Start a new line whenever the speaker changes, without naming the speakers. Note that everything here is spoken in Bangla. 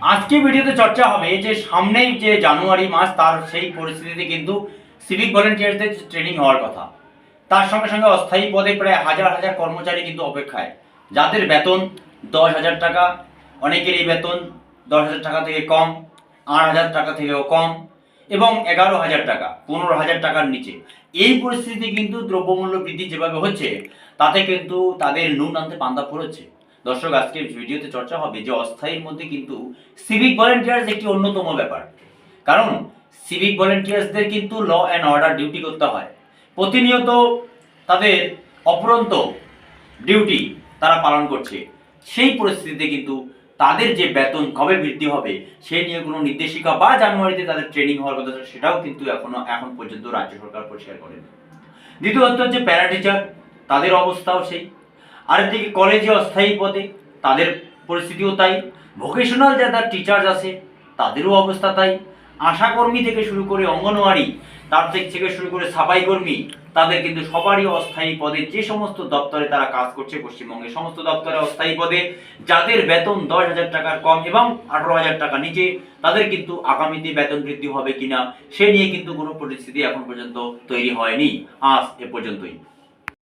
আজকে ভিডিওতে চর্চা হবে যে সামনেই যে জানুয়ারি মাস, তার সেই পরিস্থিতিতে কিন্তু সিভিক ভলেন্টিয়ারদের ট্রেনিং হওয়ার কথা। তার সঙ্গে সঙ্গে অস্থায়ী পদে প্রায় হাজার হাজার কর্মচারী কিন্তু অপেক্ষায়। যাদের বেতন দশ হাজার টাকা, অনেকেরই বেতন দশ হাজার টাকা থেকে কম, আট হাজার টাকা থেকেও কম এবং এগারো হাজার টাকা, পনেরো হাজার টাকার নিচে। এই পরিস্থিতিতে কিন্তু দ্রব্যমূল্য বৃদ্ধি যেভাবে হচ্ছে, তাতে কিন্তু তাদের নুন আনতে পান্তা ফুরোচ্ছে দর্শক, আজকের ভিডিওতে চর্চা হবে যে অস্থায়ীর মধ্যে কিন্তু সিভিক ভলেন্টিয়ার্স একটি অন্যতম ব্যাপার। কারণ সিভিক ভলেন্টিয়ার্সদের কিন্তু ল অ্যান্ড অর্ডার ডিউটি করতে হয়। প্রতিনিয়ত তাদের অপরন্ত ডিউটি তারা পালন করছে। সেই পরিস্থিতিতে কিন্তু তাদের যে বেতন কবে বৃদ্ধি হবে সেই নিয়ে কোনো নির্দেশিকা বা জানুয়ারিতে তাদের ট্রেনিং হওয়ার কথা সেটাও কিন্তু এখনও, এখন পর্যন্ত রাজ্য সরকার পরিষ্কার করেনি। দ্বিতীয়ত হচ্ছে প্যারা টিচার তাদের অবস্থাও সেই। আরেকদিকে কলেজে অস্থায়ী পদে, তাদের পরিস্থিতিও তাই। ভোকেশনাল যারা টিচার্স আছে, তাদেরও অবস্থা তাই। আশাকর্মী থেকে শুরু করে অঙ্গনওয়াড়ি, তার থেকে শুরু করে সাফাই কর্মী তাদের কিন্তু সবারই অস্থায়ী পদে যে সমস্ত দপ্তরে তারা কাজ করছে পশ্চিমবঙ্গের সমস্ত দপ্তরে অস্থায়ী পদে, যাদের বেতন দশ হাজার টাকার কম এবং আঠারো হাজার টাকা নিচে, তাদের কিন্তু আগামীতে বেতন বৃদ্ধি হবে কিনা, সে নিয়ে কিন্তু কোনো পরিস্থিতি এখন পর্যন্ত তৈরি হয়নি। আজ এ পর্যন্তই।